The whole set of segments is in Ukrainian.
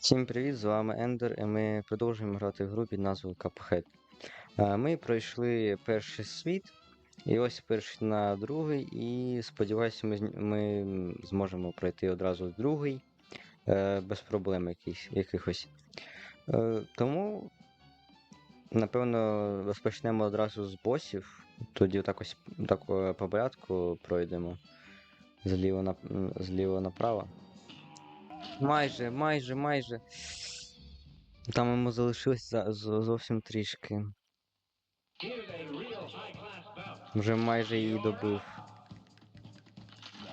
Всім привіт, з вами Ендер, і ми продовжуємо грати в гру під назвою Cuphead. Е, Ми пройшли перший світ, і ось перший на другий, і сподіваюся, ми, ми зможемо пройти одразу другий е, без проблем якихось. Е, Тому, напевно, розпочнемо одразу з босів. Тоді так ось так по порядку пройдемо зліво, на, зліво направо. Майже, майже, майже. Там йому залишилось зовсім трішки. Вже майже її добив.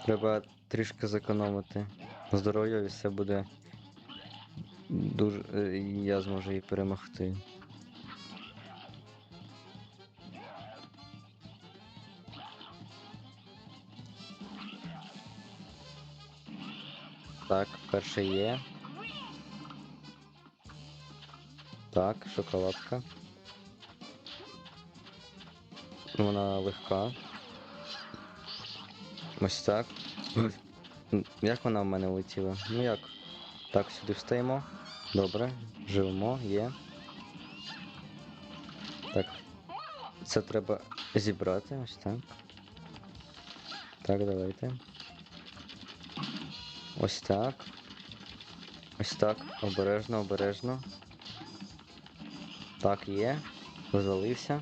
Треба трішки зекономити. Здоров'я і все буде. Дуже. е, Я зможу її перемогти. Так, перше є. Так, шоколадка. Вона легка. Ось так. Як вона в мене летіла? Ну як? Так, сюди встаємо. Добре. Живемо, є. Так. Це треба зібрати, ось так. Так, давайте. Ось так. Ось так. Обережно, обережно. Так, є. Розвалився.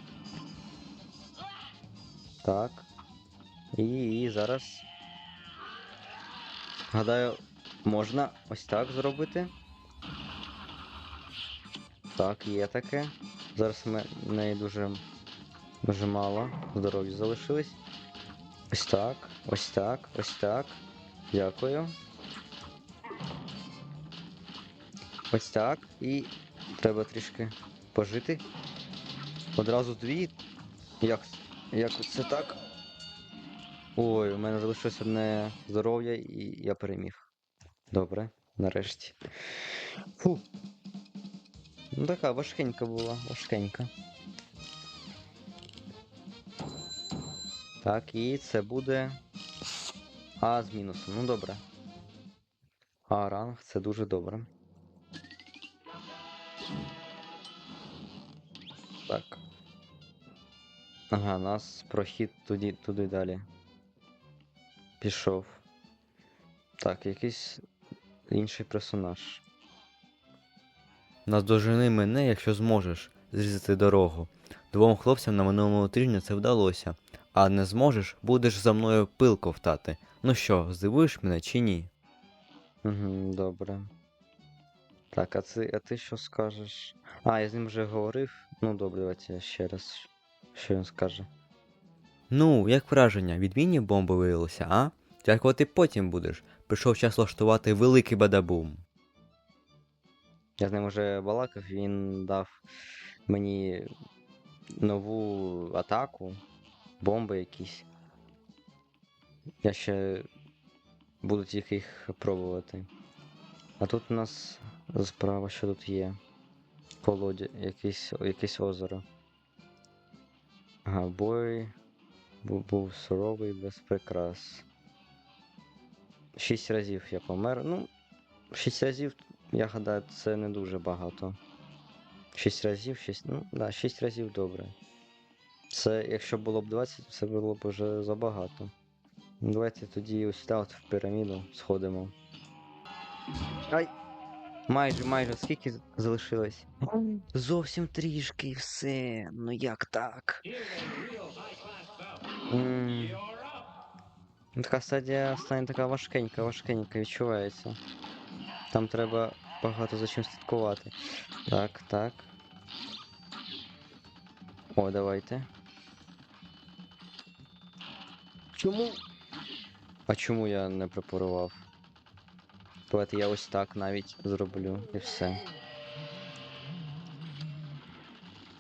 Так. І, і зараз. Гадаю, можна ось так зробити. Так, є таке. Зараз в неї дуже, дуже мало. Здоров'я залишилось. Ось так, ось так, ось так. Дякую. Ось так. І треба трішки пожити. Одразу дві. Як, як це так? Ой, у мене залишилось одне здоров'я і я переміг. Добре, нарешті. Фу. Ну така важкенька була, важкенька. Так, і це буде. А з мінусом. Ну добре. А ранг це дуже добре. Так. Ага, нас прохід туди, туди далі. Пішов. Так, якийсь інший персонаж. Наздожени мене, якщо зможеш, зрізати дорогу. Двом хлопцям на минулому тижні це вдалося. А не зможеш, будеш за мною пил ковтати. Ну що, здивуєш мене чи ні? Угу, добре. Так, а ти, а ти що скажеш? А, я з ним вже говорив. Ну добре, давайте я ще раз. Що він скаже? Ну, як враження, відмінні бомби виявилися, а? Дякувати потім будеш. Прийшов час влаштувати великий бадабум. Я з ним вже балакав, він дав мені нову атаку, бомби якісь. Я ще буду тільки їх пробувати. А тут у нас справа, що тут є. Колодя, якесь, якесь озеро. Ага, бой був, суровий без прикрас. Шість разів я помер. Ну, шість разів я гадаю, це не дуже багато. 6 разів, 6. Ну, да, 6 разів добре. Це, якщо було б 20, це було б вже забагато. Ну, Давайте тоді ось сюди от в піраміду сходимо. Ай! Майже, майже, скільки залишилось? Зовсім трішки і все. Ну як так? М. Така стадія стане така важкенька, важкенька, відчувається. Там треба багато за чим слідкувати. Так, так. О, давайте. Чому? А чому я не препарував? Давайте я ось так навіть зроблю і все.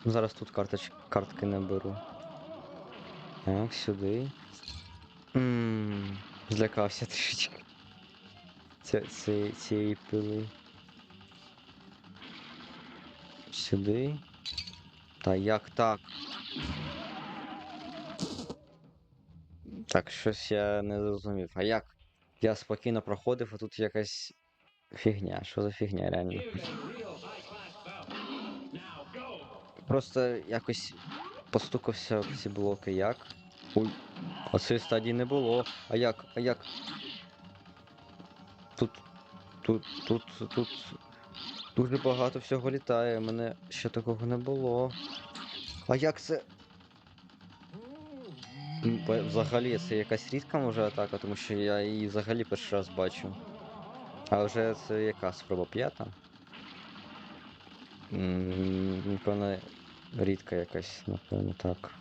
Зараз тут карточ... картки не беру. Так, сюди. Ммм, злякався трішечки. Ці, ці, цієї пили. Сюди. Та як так? Так, щось я не зрозумів. А як? Я спокійно проходив, а тут якась фігня? Що за фігня, реально? Просто якось постукався в ці блоки, як? Ой, а цієї стадії не було. А як? А як? Тут. Тут, тут, тут. Дуже багато всього літає. У мене ще такого не було. А як це? Пе- Взагалі, це якась рідка може атака, тому що я її взагалі перший раз бачу. А вже це яка спроба п'ята? Напевно, рідка якась, напевно, так.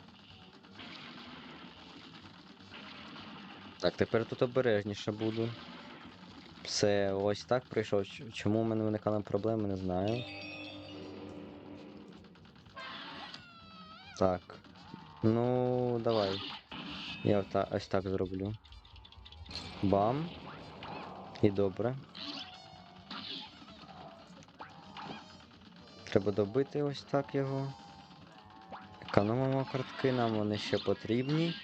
Так, тепер тут обережніше буду. Все, ось так прийшов. Чому в мене виникали проблеми, не знаю. Так. Ну, давай. Я ось так зроблю. Бам. І добре. Треба добити ось так його. Економимо картки, нам вони ще потрібні.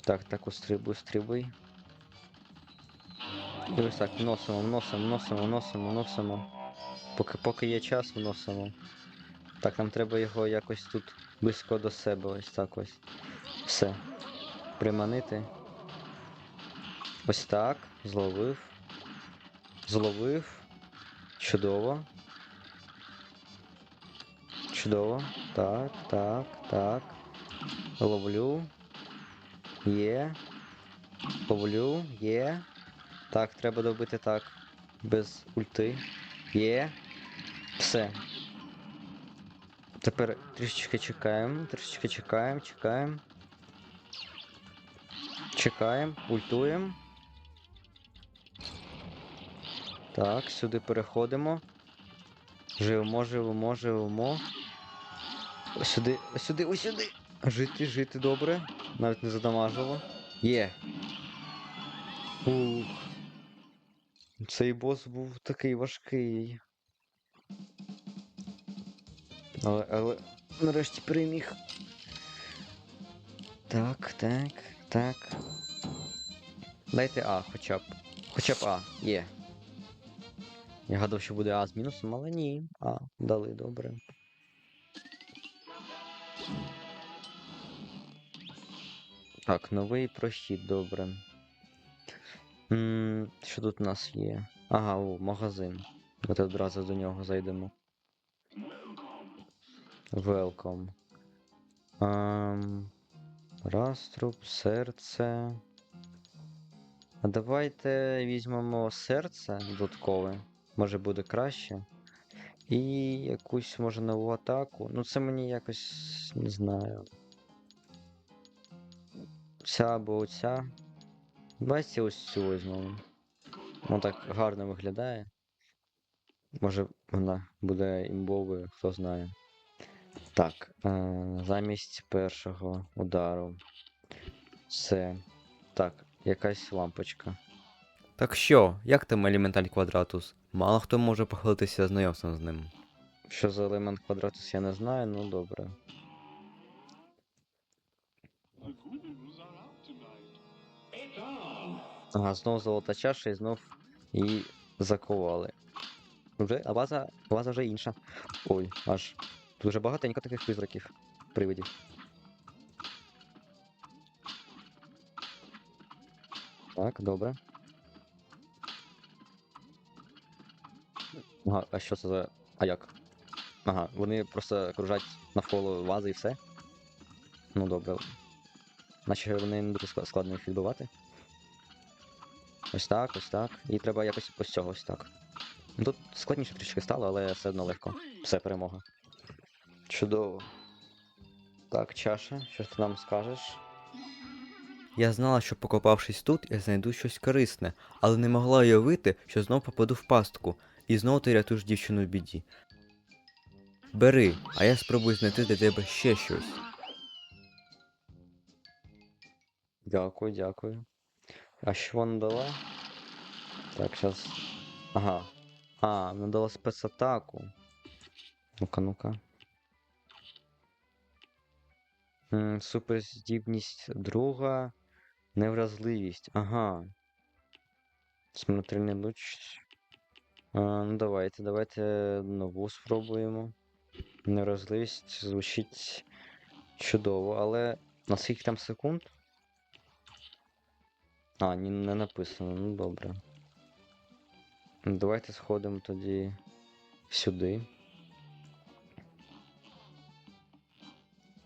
Так, так, устрибуй, стрибуй. І ось так, вносимо, вносимо, вносимо, вносимо, вносимо. Поки, поки є час, вносимо. Так, нам треба його якось тут близько до себе, ось так ось. Все. Приманити. Ось так. Зловив. Зловив. Чудово. Чудово. Так, так, так. Ловлю. Є. Ловлю. Є. Так, треба добити так. Без ульти. Є. Все. Тепер трішечки чекаємо, трішечки чекаємо, чекаємо. Чекаємо, ультуємо. Так, сюди переходимо. Живемо, живемо, живемо. Ось сюди, сюди, ось сюди. Жити, жити добре. Навіть не задамажило. Є. Ух. Цей бос був такий важкий. Але, але нарешті переміг. Так, так, так. Дайте А хоча б. Хоча б А, є. Я гадав, що буде А з мінусом, але ні. А, дали добре. Так, новий прохід, добре. м що тут у нас є? Ага, о, магазин. Давайте одразу до нього зайдемо. Welcome. Um, Раструб, серце. А давайте візьмемо серце додаткове. Може буде краще. І якусь може нову атаку. Ну це мені якось не знаю. Ця або оця. Давайте ось цю візьмемо. Воно так гарно виглядає. Може вона буде імбовою, хто знає. Так, е, замість першого удару. Це. Так, якась лампочка. Так що, як там елементаль квадратус? Мало хто може похвалитися знайомством з ним. Що за елемент квадратус, я не знаю, ну добре. Ага, знов золота чаша і знов її заковали. Вже, а база, база вже інша. Ой, аж дуже багатенько таких призраків, привидів. Так, добре. Ага, а що це за. А як? Ага, вони просто кружать навколо вази і все. Ну добре. Наче вони не дуже складно їх відбивати. Ось так, ось так. І треба якось ось цього ось так. Ну, Тут складніше трішки стало, але все одно легко. Все перемога. Чудово. Так, чаша, що ти нам скажеш? Я знала, що покопавшись тут, я знайду щось корисне, але не могла уявити, що знов попаду в пастку, і знов ти рятуєш дівчину в біді. Бери, а я спробую знайти для тебе ще щось. Дякую, дякую. А що вона дала? Так, зараз. Ага. А, вона дала спецатаку. Ну-ка, ну-ка. Суперздібність друга. Невразливість. Ага. Смертельний луч. А, ну давайте, давайте нову спробуємо. Невразливість звучить чудово, але на скільки там секунд? А, ні, не написано, ну добре. Давайте сходимо тоді сюди.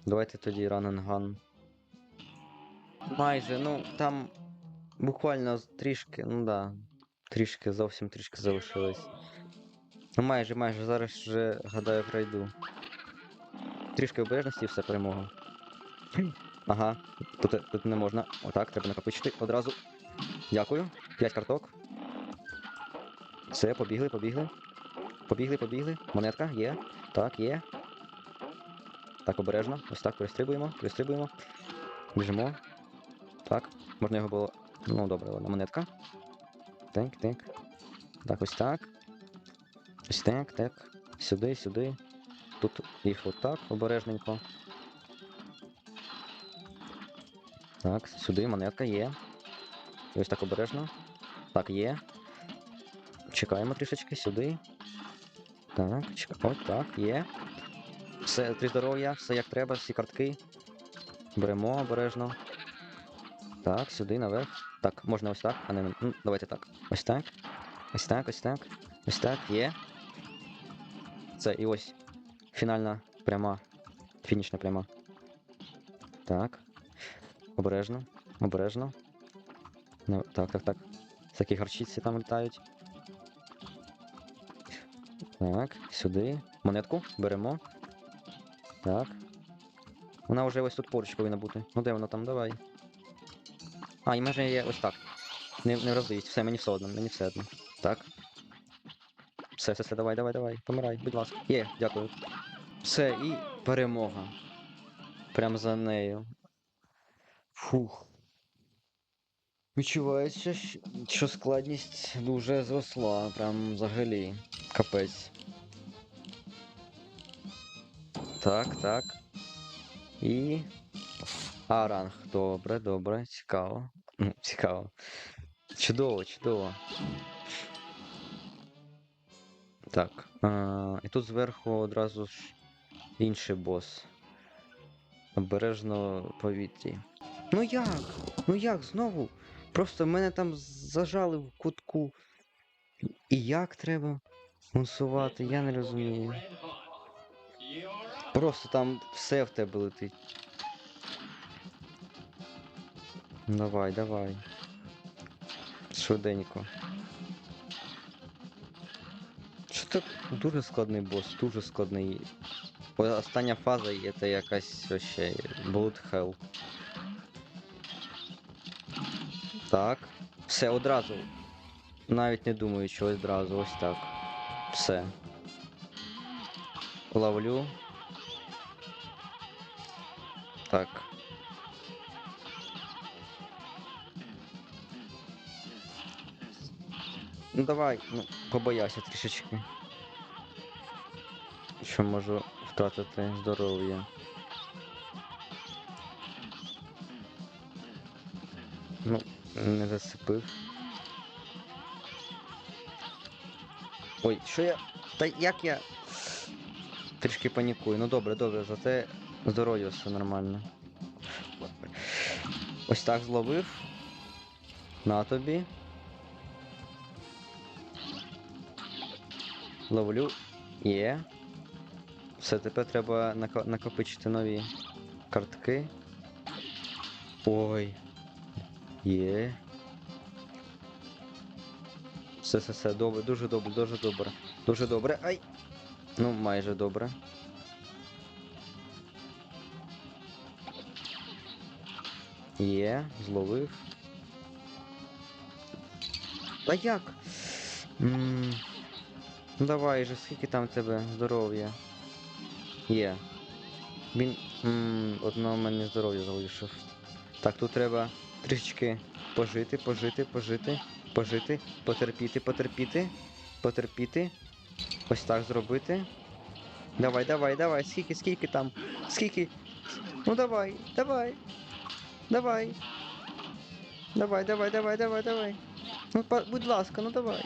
Давайте тоді раненган. Майже, ну там буквально трішки, ну да. Трішки, зовсім трішки залишилось. Ну майже, майже, зараз вже гадаю пройду. Трішки обережності і все перемога. Ага, тут, тут не можна. Отак, треба накопичити одразу. Дякую. П'ять карток. Все, побігли, побігли. Побігли, побігли. Монетка, є. Так, є. Так, обережно. Ось так, перестрибуємо, перестрибуємо. Біжимо. Так, можна його було. Ну, добре, ладно, монетка. Так, так. Так, ось так. Ось так, так. Сюди, сюди. Тут їх отак, обережненько. Так, сюди монетка є. І ось так обережно. Так, є. Чекаємо трішечки сюди. Так, чекаємо. От так, є. Все, три здоров'я, все як треба, всі картки. Беремо обережно. Так, сюди, наверх. Так, можна ось так, а не. Ну, давайте так. Ось так. Ось так, ось так. Ось так, є. Це і ось. Фінальна пряма. Фінішна пряма. Так. Обережно. Обережно. Ну, так, так, так. Всякі гарчиці там літають. Так, сюди. Монетку беремо. Так. Вона вже ось тут поруч повинна бути. Ну де вона там? Давай. А, і може є ось так. Не, не розливість. Все, мені все одно, мені все одно. Так. Все, все, все, давай, давай, давай. Помирай, будь ласка. Є, дякую. Все, і перемога. Прям за нею. Фух. Відчувається, що складність дуже зросла, прям взагалі. Капець. Так, так. І. А, ранг. Добре, добре, цікаво. Цікаво. Чудово, чудово. Так. А, і тут зверху одразу ж інший бос. Обережно повітрі. Ну як? Ну як знову? Просто мене там зажали в кутку. І як треба мусувати, я не розумію. Просто там все в тебе летить. Давай, давай. Швиденько. Що так дуже складний бос, дуже складний. Остання фаза і це якась вообще Blood Hell. Так. Все одразу. Навіть не думаю, що одразу, ось так. Все. Ловлю. Так. Ну давай, ну, побоявся трішечки. Що можу втратити здоров'я. Ну, не зацепив. Ой, що я. Та як я. Трішки панікую. Ну добре, добре, зате здоров'я все нормально. Ось так зловив. На тобі. Ловлю. Є. Все, тепер треба накопичити нові картки. Ой. Є. Все, все, все, добре, дуже добре, дуже добре. Дуже добре. Ай! Ну, майже добре. Є, зловив. Та як? Ну давай же, скільки там тебе здоров'я? Є. Він. М, одного мене здоров'я залишив. Так, тут треба трішечки пожити, пожити, пожити, пожити, потерпіти, потерпіти, потерпіти. Ось так зробити. Давай, давай, давай, скільки, скільки там? Скільки? Ну давай, давай. Давай. Давай, давай, давай, давай, давай. Ну, будь ласка, ну давай.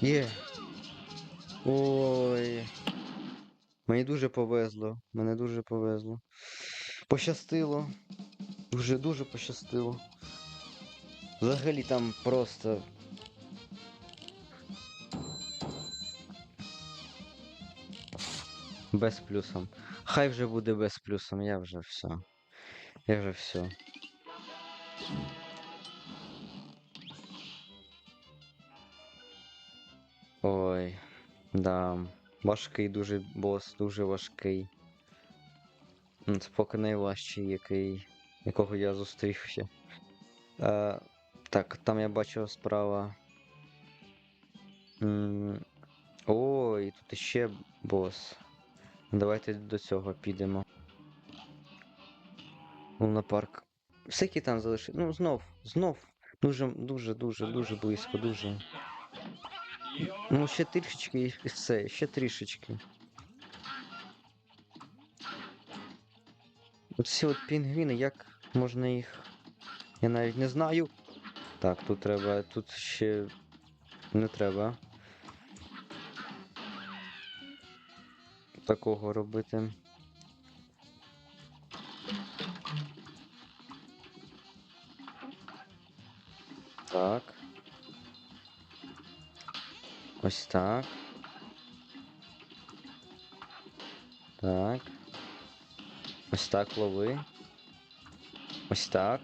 Є. Ой. Мені дуже повезло. Мене дуже повезло. Пощастило. Дуже дуже пощастило. Взагалі там просто. Без плюсом. Хай вже буде без плюсом, я вже все. Я вже все. Ой, да. Важкий дуже бос, дуже важкий. Це поки найважчий, який, якого я зустрів ще. Е, так, там я бачу справа. Ой, тут іще бос. Давайте до цього підемо. Лунапарк. Всякий там залишив. Ну, знов, знов. Дуже, дуже, дуже, дуже близько, дуже. Ну, ще трішечки і все, ще трішечки. От ці от пінгвіни, як можна їх. Я навіть не знаю. Так, тут треба. Тут ще не треба. Такого робити. Так. Так. Ось так лови. Ось так.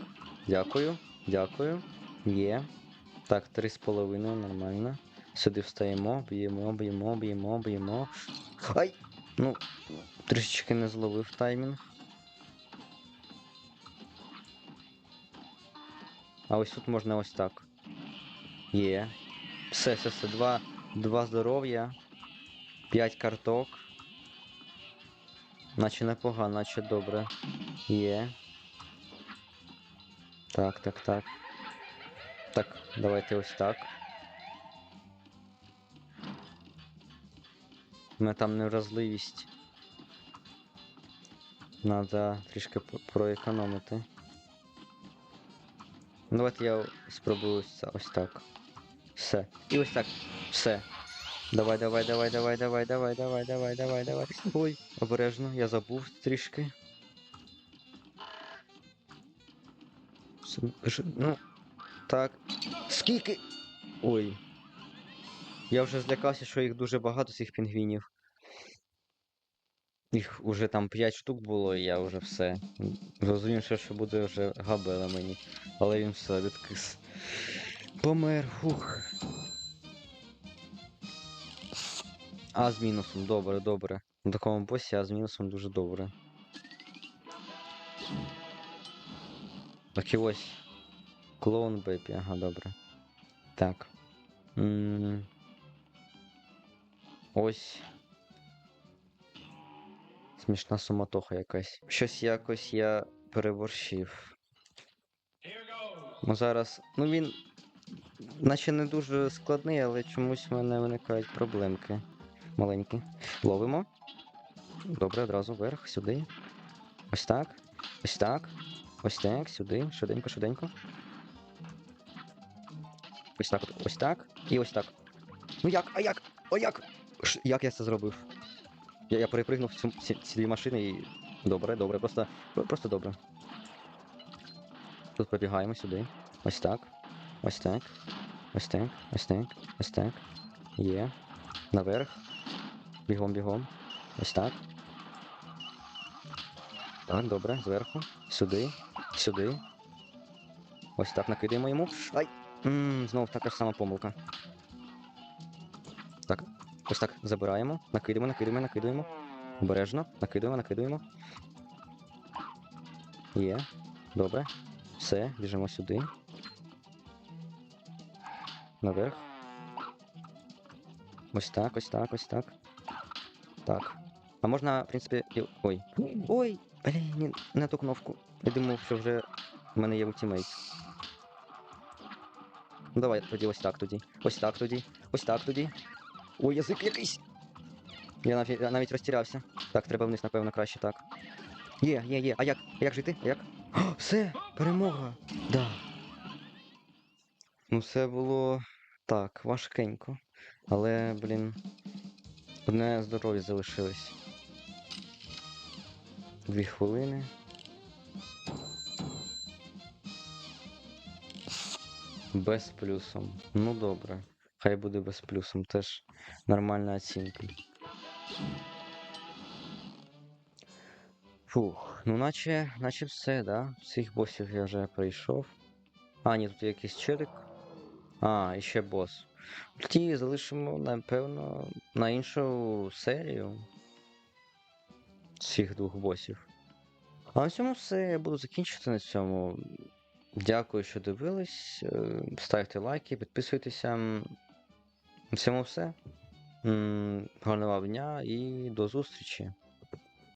Дякую. Дякую. Є. Так, три з половиною, нормально. Сюди встаємо, б'ємо, б'ємо, б'ємо, б'ємо. Ай! Ну, трішечки не зловив таймінг. А ось тут можна ось так. Є. Все, все, все. Два, два здоров'я. П'ять карток. Наче непогано, наче добре. Є. Так, так, так. Так, давайте ось так. У мене там невразливість. Надо трішки проекономити. Давайте я спробую ось так. Все. І ось так. Все. Давай, давай, давай, давай, давай, давай, давай, давай, давай, давай. Ой, обережно, я забув трішки. Ну, так. Скільки. Ой. Я вже злякався, що їх дуже багато цих пінгвінів. Їх уже там 5 штук було, і я вже все. Зрозумів, що, буде вже габела мені. Але він все відкис. Помер, фух. А з мінусом, добре, добре. На такому босі, а з мінусом дуже добре. Так і ось. Клоун Бепі, ага, добре. Так. м Ось. Смішна суматоха якась. Щось якось я переборщив. Ну зараз. Ну він. Наче не дуже складний, але чомусь в мене виникають проблемки. Маленькі. Ловимо. Добре, одразу вверх, сюди. Ось так. Ось так. Ось так, сюди. Швиденько, швиденько. Ось так, ось так. І ось так. Ну як? А як? О як? Ш- Як я це зробив? Я, я перепригнув цю, ці, ці дві машини і. Добре, добре, просто. Просто добре. Тут пробігаємо сюди. Ось так. Ось так. Ось так. Ось так. Ось так. Є. Наверх. Бігом, бігом. Ось так. Так, добре, зверху. Сюди. Сюди. Ось так накидаємо йому. Ай! Ммм, знов така ж сама помилка. Так, ось так забираємо. Накидаємо, накидаємо, накидаємо. Обережно. Накидаємо, накидаємо. Є. Добре. Все, біжимо сюди. Наверх. Ось так, ось так, ось так. Так. А можна, в принципі. Ой. Ой! Блін, не, не ту кнопку. Я думав, що вже в мене є ультимейт. Ну давай тоді ось так тоді. Ось так тоді. Ось так тоді. Ой, язик якийсь. Я навіть, я навіть розтірявся. Так, треба вниз, напевно, краще так. Є, є, є. А як? А як жити? А як? О, все! Перемога! Да. Ну, це було так, важкенько. Але, блін, одне здоров'я залишилось. Дві хвилини. Без плюсом. Ну добре. Хай буде без плюсом, теж нормальна оцінка. Фух, ну наче, наче все, да? Всіх босів я вже пройшов. А, ні, тут якийсь челик. А, і ще бос. Тоді залишимо, напевно, на іншу серію цих двох босів. А на цьому все. Я буду закінчувати на цьому. Дякую, що дивились. Е, Ставте лайки, підписуйтеся. На цьому все. Гарного дня і до зустрічі.